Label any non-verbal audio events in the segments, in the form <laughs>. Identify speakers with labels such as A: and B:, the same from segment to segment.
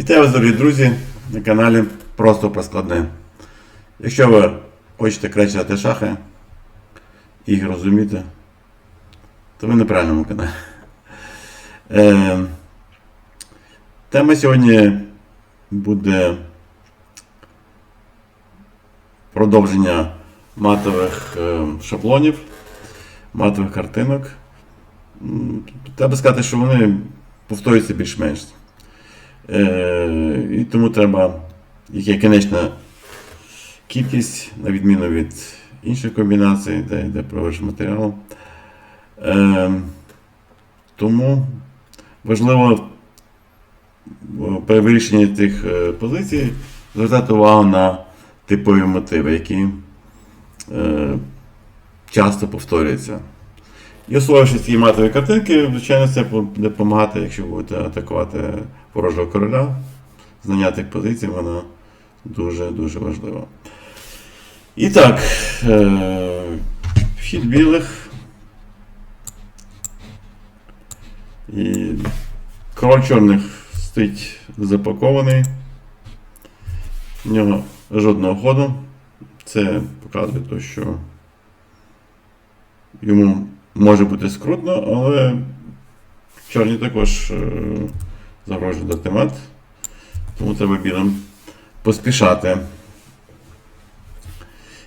A: Вітаю вас, дорогі друзі, на каналі Просто про складне. Якщо ви хочете краще грати шахи і їх розуміти, то ви на правильному каналі. Е, тема сьогодні буде продовження матових е, шаблонів, матових картинок. Треба сказати, що вони повторюються більш-менш. Е, і тому треба, їх є кінечна кількість, на відміну від інших комбінацій, де йде проводиш матеріал. Е, тому важливо при вирішенні тих е, позицій звертати увагу на типові мотиви, які часто повторюються. І освоївши ці матові картинки, звичайно, це буде допомагати, якщо будете атакувати ворожого короля. Знання тих позицій, воно дуже-дуже важливо. І так, е, вхід білих. І король чорних стоїть запакований. В нього жодного ходу. Це показує те, що йому може бути скрутно, але чорні також е, загрожують дати мат. Тому треба білим поспішати.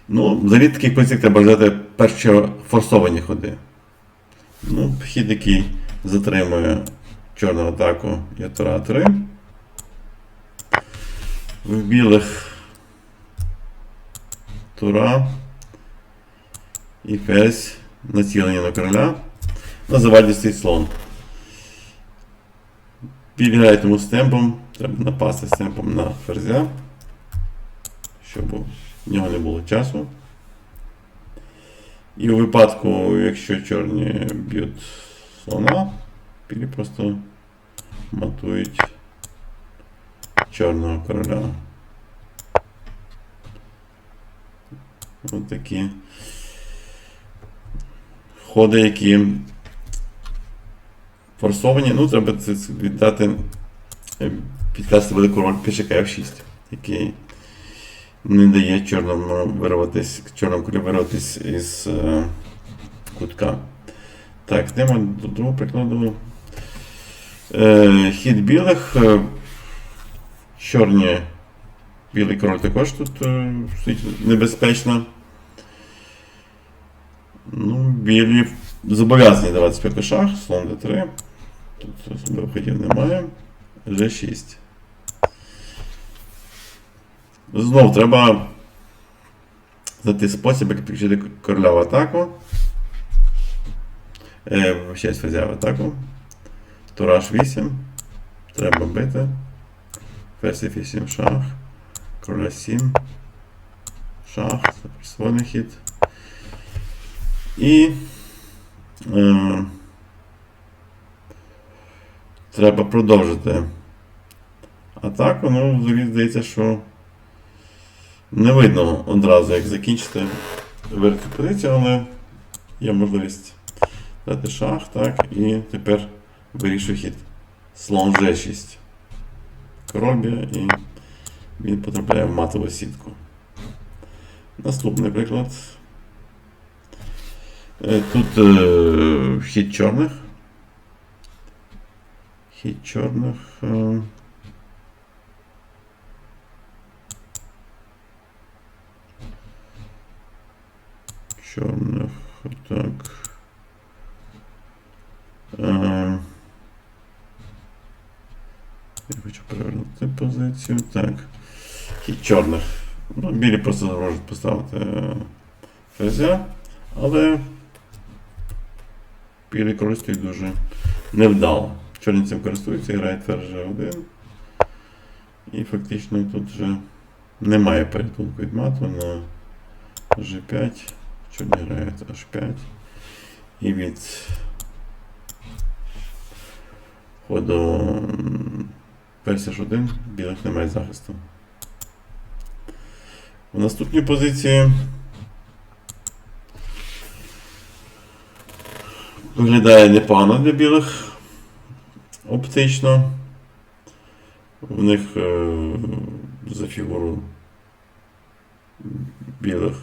A: Ну, взагалі таких позицій треба взяти перші форсовані ходи. Ну, хід, який затримує чорну атаку є Тура 3. В білих Тура і ферзь націлення на короля. На заваді стоїть слон. Біль грає тому з темпом. Треба напасти з темпом на ферзя, щоб у нього не було часу. І у випадку, якщо чорні б'ють слона, білі просто матують чорного короля. Ось такі ходи, які форсовані. Ну, треба це віддати, е, підкласти буде король пішака F6, який не дає чорному вирватися, чорному королю вирватися із е, кутка. Так, йдемо до другого прикладу. Е, хід білих. Е, чорні. Білий король також тут е, небезпечно. Ну, білі зобов'язані давати спеку шах, слон d3. Тут особливо ходів немає. G6. Знов треба знайти спосіб, як підключити короля в атаку. Е, ще ферзя в атаку. Тураж 8. Треба бити. Ферзь 8 шах. Короля 7. Шах. Це присвоєний хід. І е, треба продовжити атаку. Ну, взагалі здається, що не видно одразу, як закінчити верхню позицію, але є можливість дати шах, так, і тепер вирішую хід. Слон G6. Король і він потрапляє в матову сітку. Наступний приклад. Е, Тут е, хід чорних. Хід чорних. Е, чорних. Так. Е, я хочу перевернути позицію. Так. Хід чорних. Ну, білі просто можуть поставити е, але білі користують дуже невдало. Користуються і грають ферзь G1. І фактично тут вже немає порятунку від мату на G5. Чорні грають H5. І від ходу м, H1 білих немає захисту. У наступній позиції виглядає непогано для білих оптично. В них е, за фігуру білих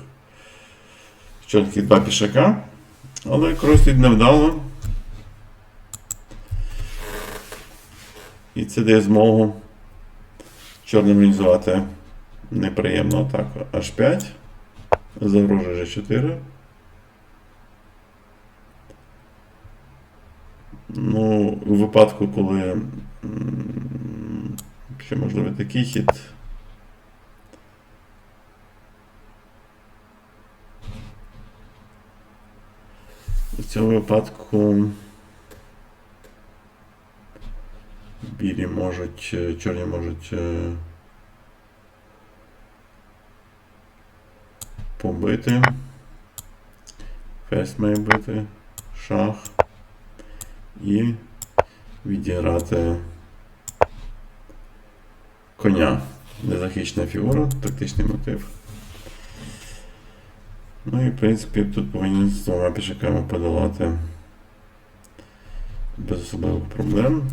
A: чортких два пішака, але користують невдало. І це дає змогу чорним організувати неприємну атаку H5. Загрожує G4. Ну, у випадку, коли ще можливо такий хід. У цьому випадку білі можуть, е, чорні можуть е, побити. Ферзь має бити, шах і відіграти коня. Незахищена фігура, тактичний мотив. Ну і в принципі тут повинні з двома пішаками подолати без особливих проблем.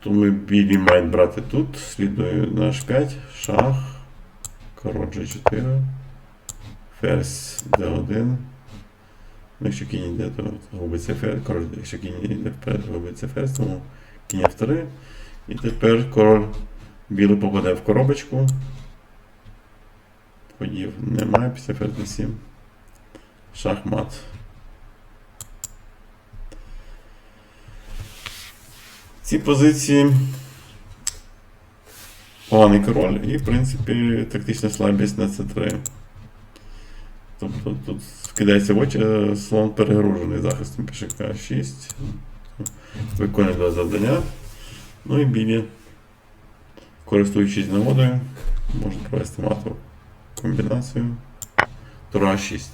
A: Тому білі мають брати тут, слідує на H5, шах, король G4, ферзь D1. Ну, якщо кінь йде, то губиться ферзь, король, якщо кінь йде вперед, губиться ферзь, тому кінь F3. І тепер король білий попаде в коробочку. Ходів немає після ферзь D7. Шахмат. Ці позиції поганий король і, в принципі, тактична слабість на c3. Тобто тут вкидається в очі е, слон перегружений захистом пішака 6. Виконує два завдання. Ну і білі, користуючись нагодою, можна провести матову комбінацію. Тура 6.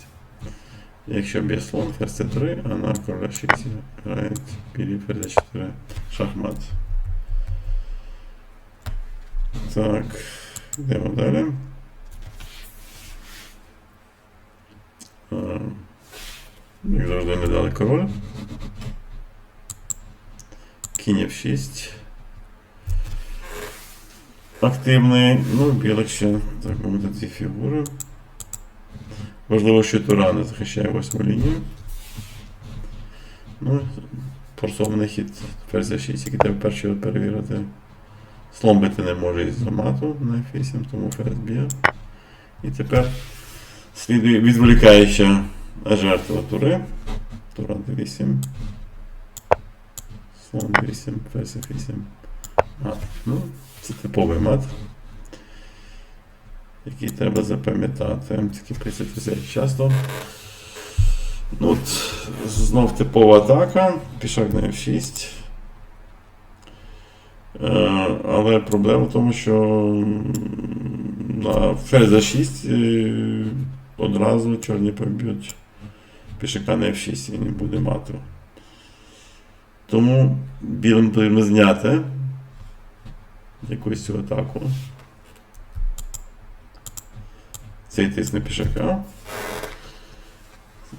A: Якщо б'є слон, ферзь c3, а на короля 6 грають білі ферзь 4 шахмат. Так, йдемо далі. Як завжди не дали король. Кінь F6. Активний. Ну, білих ще, так мовити, дві фігури. Важливо, що Тура не захищає восьму лінію. Ну, форсований хід ферзь 6, який треба перший перевірити. Слон бити не може із замату на F8, тому ферзь. І тепер слідує відволікаюча жертва тури. Тура d8. Слон d8, ферзь f8. Мат. Ну, це типовий мат, який треба запам'ятати. Такі присутні часто. Ну, от, знов типова атака, пішак на F6. Е, але проблема в тому, що на ферзь за 6 е, одразу чорні поб'ють пішака на F6 і не буде мати. Тому білим потрібно зняти якусь цю атаку. Цей тиск на пішака.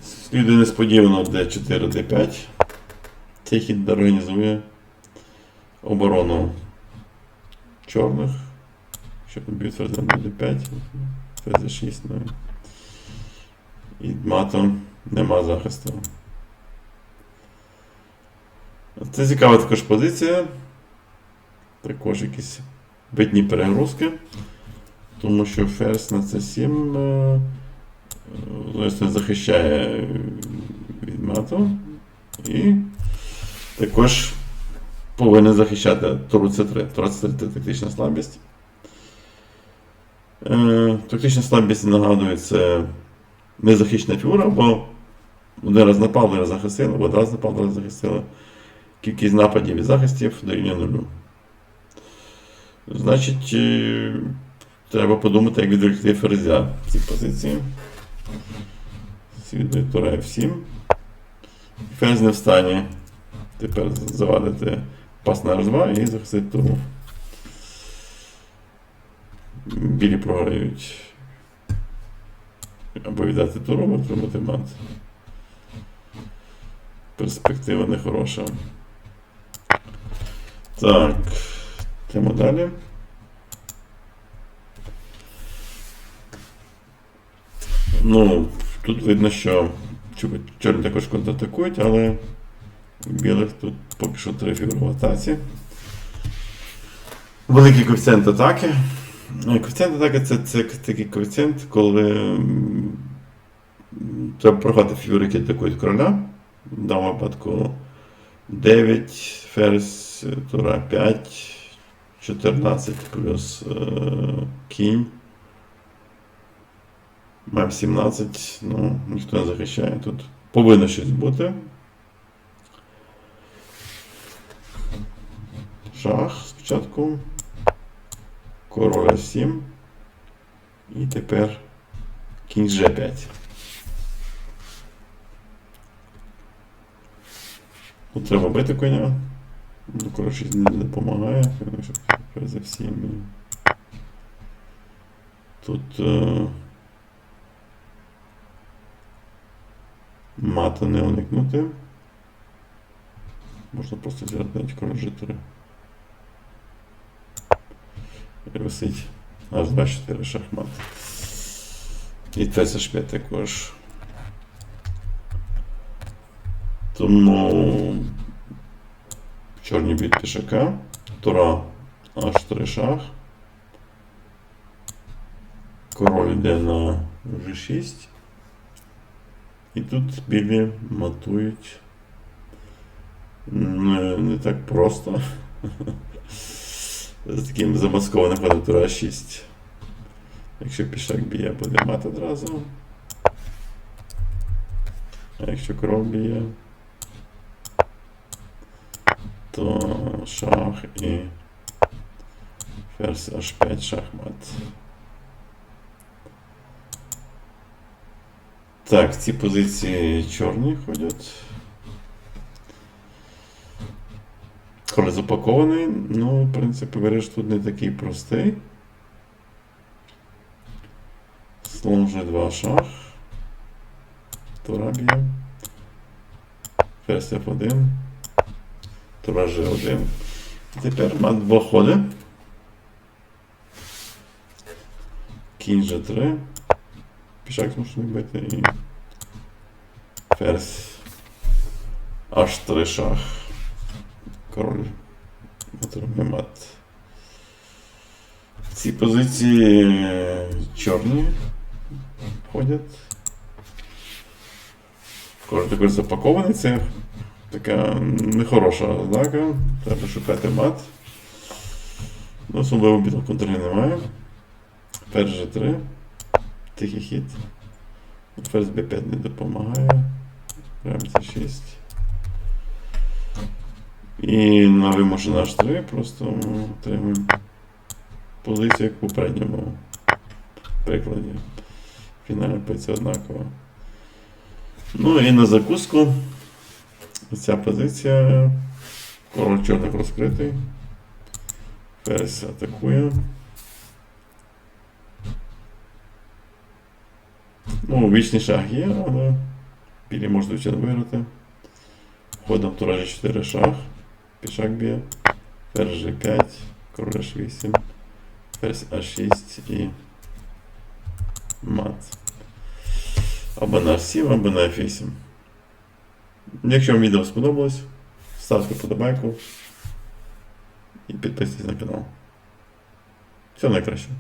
A: Слідує несподівано D4, D5. Цей хід організує оборону чорних. Щоб не б'ють ферзь на D5, ферзь 6 ну. І матом нема захисту. Це цікава також позиція. Також якісь битні перегрузки. Тому що ферзь на c7 е, власне, захищає від мату. І також повинен захищати туру c3. Тура c3 це тактична слабість. Е, Тактична слабість нагадує, це незахищена фігура, бо один раз напав, один раз захистили, або один раз напав, один захистили. Кількість нападів і захистів дорівнює нулю. Значить, е, треба подумати, як відволікти ферзя в цій позиції. Слідує тура F7. Ферзь не в стані тепер завадити пас на R2 і захистити туру. Білі програють. Або віддати туру, або отримати перспектива не хороша. Так, йдемо далі. Ну, тут видно, що чорні також контратакують, але білих тут поки що три фігури в атаці. Великий коефіцієнт атаки. Коефіцієнт атаки це, це такий коефіцієнт, коли треба програти фігури, які атакують короля. В даному випадку 9, ферзь, тура 5, 14 плюс е, кінь. Маємо 17, ну, ніхто не захищає тут. Повинно щось бути. Шах спочатку. Король 7. І тепер кінь G5. Тут треба бити коня. Ну, коротше, не допомагає. тому за всім. Тут. Е... Мата не уникнути. Можна просто взяти навіть король G3. І висить аж 24 шахмат. І ферзь H5 також. Тому чорні б'ють пішака. Тура H3 шах. Король йде на G6. І тут білі матують не, не так просто. <laughs> З таким замаскованим ходом тура 6. Якщо пішак б'є, буде мат одразу. А якщо король б'є, то шах і ферзь H5 шахмат. Так, ці позиції чорні ходять. Король запакований. Ну, в принципі, береш тут не такий простий. Слон G2 шах. Тура б'є. Ферзь F1. Тура G1. Тепер мат двох ходи. Кінь G3. Пішак змушений бити і ферзь H3 шах. Король отримує мат. Ці позиції чорні ходять. Король також запакований, це така нехороша ознака. Треба шукати мат. Ну, особливо білого контролю немає. Ферзь G3. Тихий хід. Ферзь B5 не допомагає. Прям це 6. І на вимушена H3 просто отримуємо позицію як в попередньому прикладі. Фінальна позиція однакова. Ну і на закуску ця позиція. Король чорних розкритий. Ферзь атакує. Ну, вічний шах є, але білі можуть звичайно виграти. Ходом тура G4 шах. Пішак б'є. Ферзь G5, король H8, ферзь А6 і мат. Або на H7, або на F8. Якщо вам відео сподобалось, ставте подобайку і підписуйтесь на канал. Всього найкращого.